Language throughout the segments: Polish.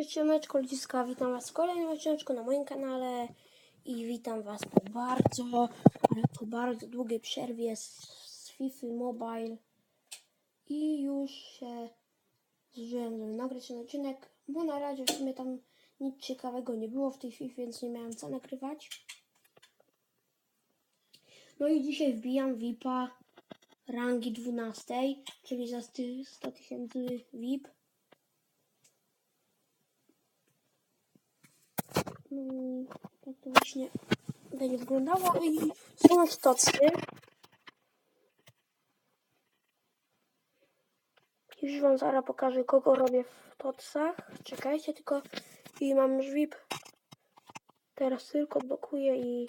Cześć, Ludziska, witam Was w kolejnym na moim kanale i witam Was po bardzo, ale po bardzo długiej przerwie z, z FIFA Mobile i już się zużyłem, żeby nagrać ten odcinek, bo na razie w sumie tam nic ciekawego nie było w tej FIFA, więc nie miałem co nagrywać. No i dzisiaj wbijam VIPa rangi 12, czyli za 100 tysięcy VIP. No i tak to właśnie będzie wyglądało. I są nas tocy. Już wam zaraz pokażę, kogo robię w tocach. Czekajcie tylko. I mam VIP. Teraz tylko odblokuję i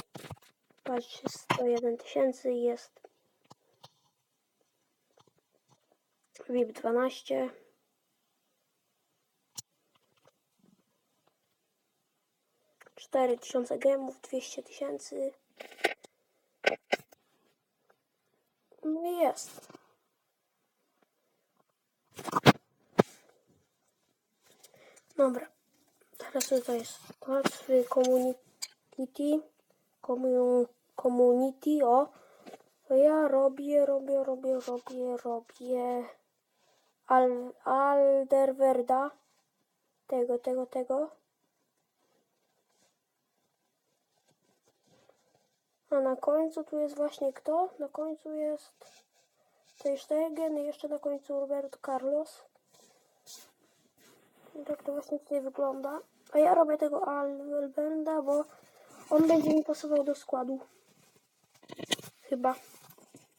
patrzcie, 101 tysięcy jest VIP 12. Cztery tysiące gemów, 200 tysięcy. No i jest. Dobra. Teraz to jest łatwy community. Commu- Community, o. Ja robię, robię, robię, robię, robię. Al, Alderwerda. Tego, tego, tego. A na końcu tu jest właśnie kto? Na końcu jest Ter Stegen i jeszcze na końcu Roberto Carlos. I tak to właśnie tutaj wygląda. A ja robię tego Alberda, bo on będzie mi pasował do składu. Chyba.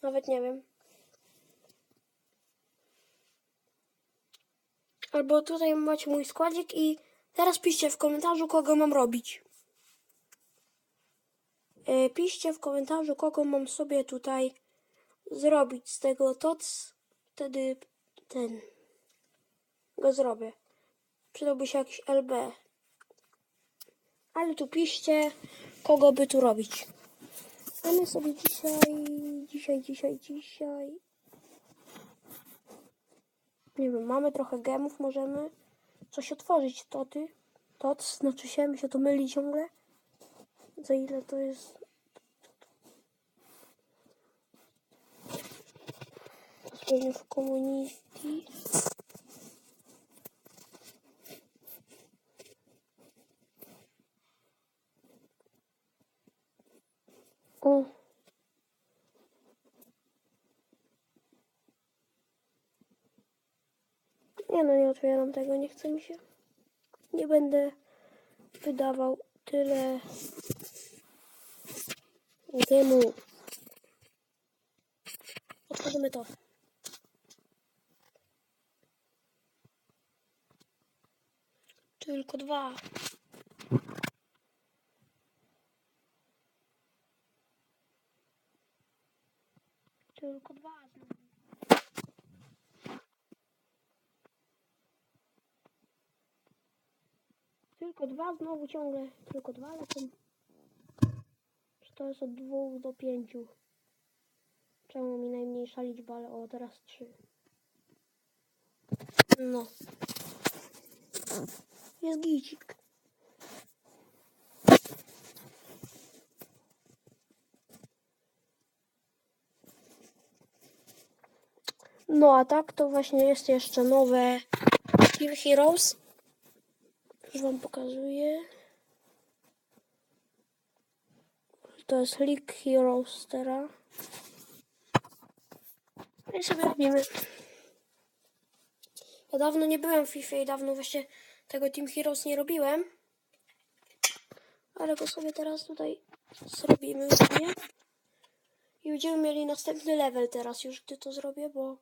Nawet nie wiem. Albo tutaj macie mój składzik i teraz piszcie w komentarzu, kogo mam robić. E, Piszcie w komentarzu, kogo mam sobie tutaj zrobić z tego TOC. Wtedy ten go zrobię. Przydałby się jakiś LB. Ale tu piszcie, kogo by tu robić. A my sobie dzisiaj, dzisiaj, dzisiaj, dzisiaj. Nie wiem, mamy trochę gemów, możemy coś otworzyć. Toty. TOC, znaczy się, mi się to myli ciągle. Za ile to jest? Pewnie w community. O. Nie no, nie otwieram tego, nie chce mi się. Nie będę wydawał tyle gemu. Otworzymy to. Tylko dwa. Tylko dwa. Tylko dwa znowu ciągle. Tylko dwa lecą. To jest od dwóch do pięciu? Czemu mi najmniejsza liczba, ale o teraz trzy. No. Jest gicik. No a tak to właśnie jest jeszcze nowe Team Heroes. Już wam pokazuję. To jest League Heroes teraz. No I sobie robimy. Ja dawno nie byłem w FIFA i dawno właśnie tego Team Heroes nie robiłem. Ale go sobie teraz tutaj zrobimy. I będziemy mieli następny level teraz już, gdy to zrobię, bo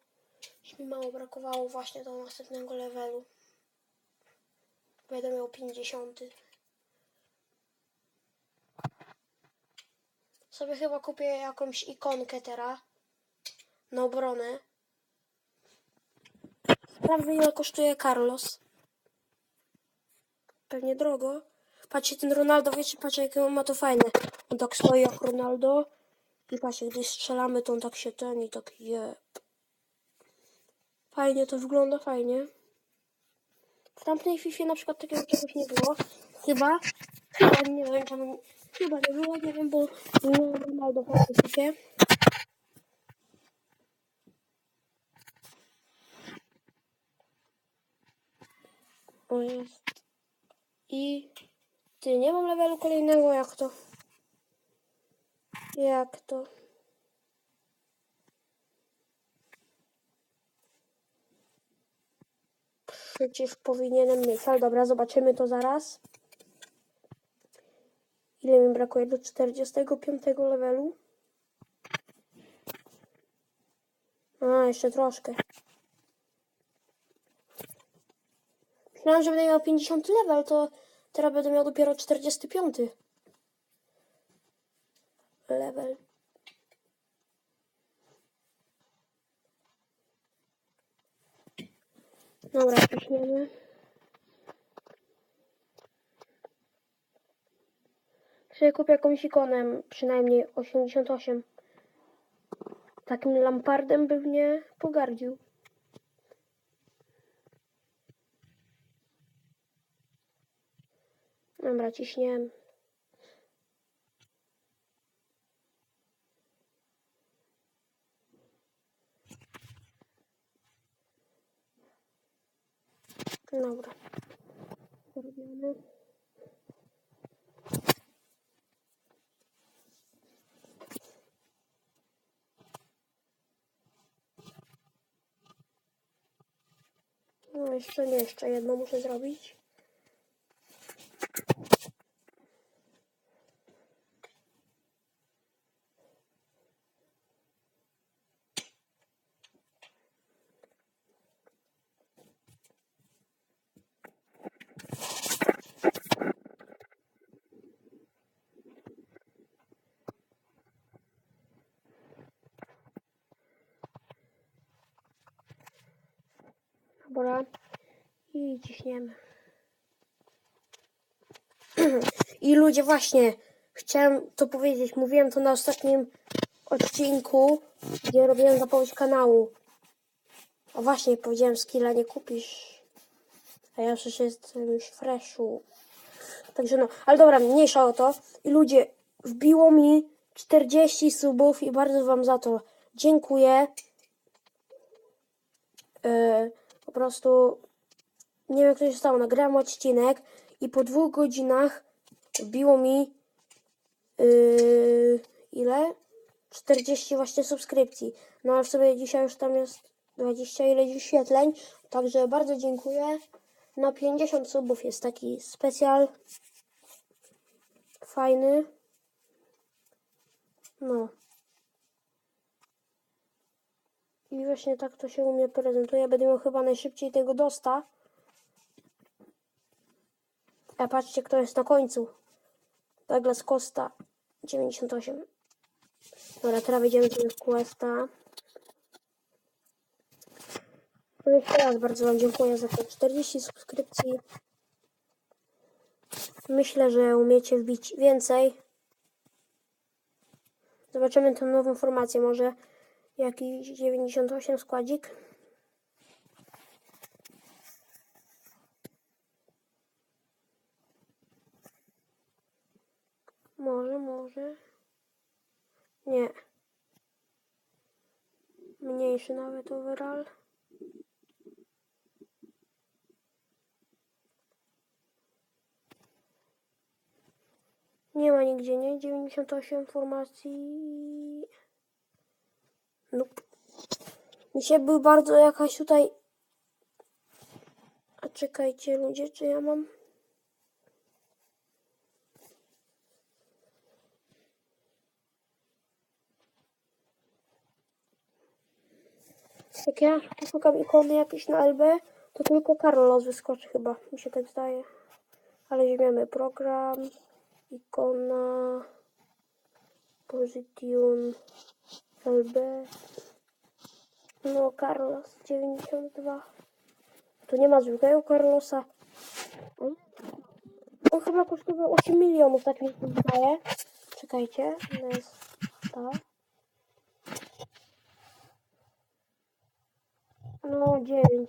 już mi mało brakowało właśnie do następnego levelu. Będę miał 50. Sobie chyba kupię jakąś ikonkę teraz na obronę. Sprawdzę ile kosztuje Carlos. Pewnie drogo. Patrzcie, ten Ronaldo, wiecie, patrzcie, jakie on ma to fajne. On tak stoi jak Ronaldo. I patrzcie, gdy strzelamy, to on tak się ten i tak jeb. Fajnie to wygląda, fajnie. W tamtej FIFA na przykład takiego czegoś nie było. Chyba. Chyba nie wiem, czemu. Chyba nie było, nie wiem, bo Ronaldo tamtej FIFA. O jest. I ty nie mam levelu kolejnego, jak to? Jak to? Przecież powinienem mieć. Ale dobra, zobaczymy to zaraz. Ile mi brakuje do 45 levelu? A, jeszcze troszkę. Myślałem, że będę miał 50 level, to teraz będę miał dopiero 45 level. Dobra, piśniemy. Sobie kupię jakąś ikonem, przynajmniej 88. Takim lampardem by mnie pogardził. Dobra, ciśniemy. Dobra. Zrobione. No jeszcze nie, jeszcze jedno muszę zrobić. Dobra. I ciśniemy. I ludzie, właśnie, chciałem to powiedzieć. Mówiłem to na ostatnim odcinku, gdzie robiłem zapowiedź kanału. A właśnie, powiedziałem, skilla nie kupisz. A ja przecież jestem już freshu. Także no, ale dobra, mniejsza o to. I ludzie, wbiło mi 40 subów i bardzo wam za to dziękuję. Yy, po prostu nie wiem, co się stało. Nagrałem odcinek i po dwóch godzinach wbiło mi yy, ile? 40 właśnie subskrypcji. No ale w sobie dzisiaj już tam jest 20 ileś wyświetleń. Także bardzo dziękuję. Na 50 subów jest taki specjal. Fajny. No. I właśnie tak to się u mnie prezentuje. Będę miał chyba najszybciej tego dosta. A patrzcie, kto jest na końcu. Douglas Costa 98. Dobra, teraz wejdziemy do Questa. No jeszcze raz bardzo Wam dziękuję za te 40 subskrypcji. Myślę, że umiecie wbić więcej. Zobaczymy tę nową formację. Może jakiś 98 składzik. Może, może. Nie. Mniejszy nawet overall. Nie ma nigdzie, nie? 98 formacji. Nope. Mi się był bardzo jakaś tutaj... A czekajcie ludzie, czy ja mam... Jak ja szukam ikony jakieś na LB, to tylko Carlos wyskoczy chyba, mi się tak zdaje. Ale weźmiemy program, ikona, position, LB. No, Carlos 92. Tu nie ma zwykłego Carlosa. On, chyba kosztował 8 milionów, tak mi się wydaje. Czekajcie, jest ta. No, 9.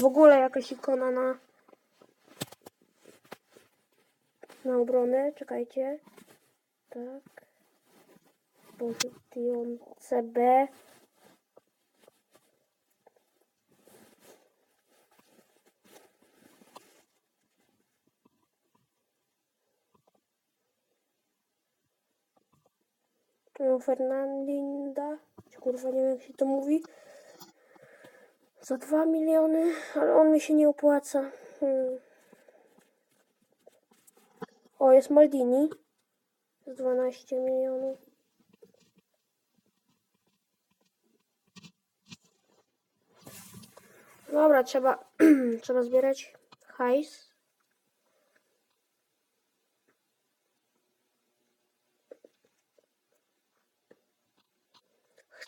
w ogóle jakaś ikona na na obronę. Czekajcie. Tak. Pozycjon CB. Fernandinda. Kurwa, nie wiem jak się to mówi. Za 2 miliony, ale on mi się nie opłaca. Hmm. O, jest Maldini. Z 12 milionów. Dobra, trzeba, trzeba zbierać hajs.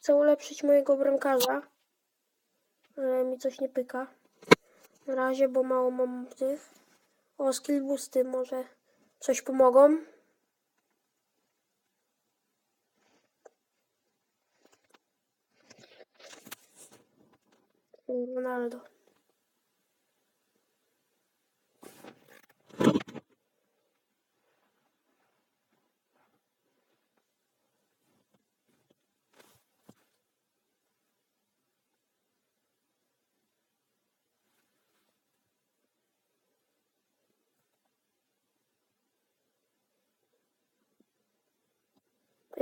Chcę ulepszyć mojego bramkarza, ale mi coś nie pyka. Na razie, bo mało mam tych. O, skill boosty może coś pomogą. Ronaldo.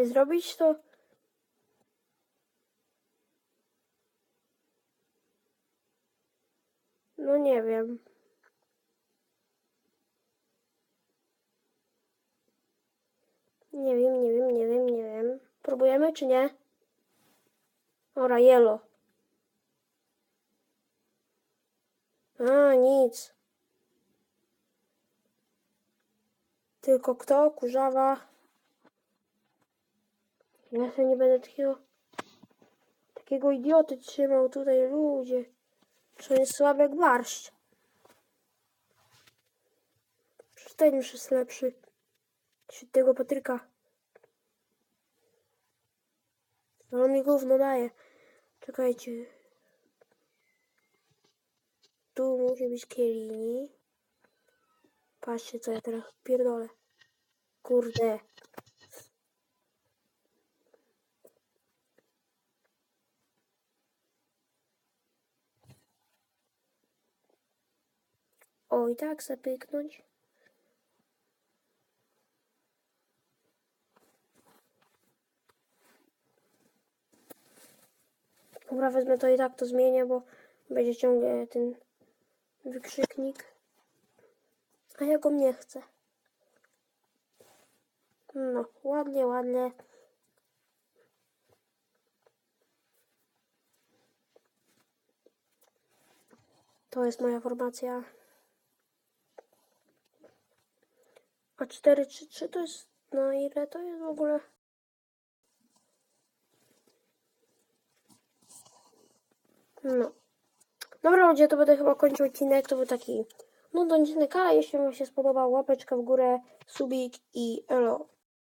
Zrobić to No nie wiem. Nie wiem, nie wiem, nie wiem, nie wiem. Próbujemy czy nie? Ora, yellow. A, nic. Tylko kto? Kurzawa. Ja sobie nie będę takiego takiego idioty trzymał tutaj ludzie. Czy on jest słaby jak barszcz? Przecież ten już jest lepszy. Wśród tego Patryka. Ale on mi gówno daje. Czekajcie. Tu musi być Kielini. Patrzcie, co ja teraz pierdolę. Kurde. O, i tak zapyknąć. Dobra, wezmę to i tak to zmienię, bo będzie ciągle ten wykrzyknik. A ja go nie chcę. No, ładnie, ładnie. To jest moja formacja. A 4 3 3 to jest. No ile to jest w ogóle? No. Dobra ludzie, to będę chyba kończył odcinek. To był taki nudny odcinek, ale jeśli wam się spodobał, łapeczka w górę, subik i elo.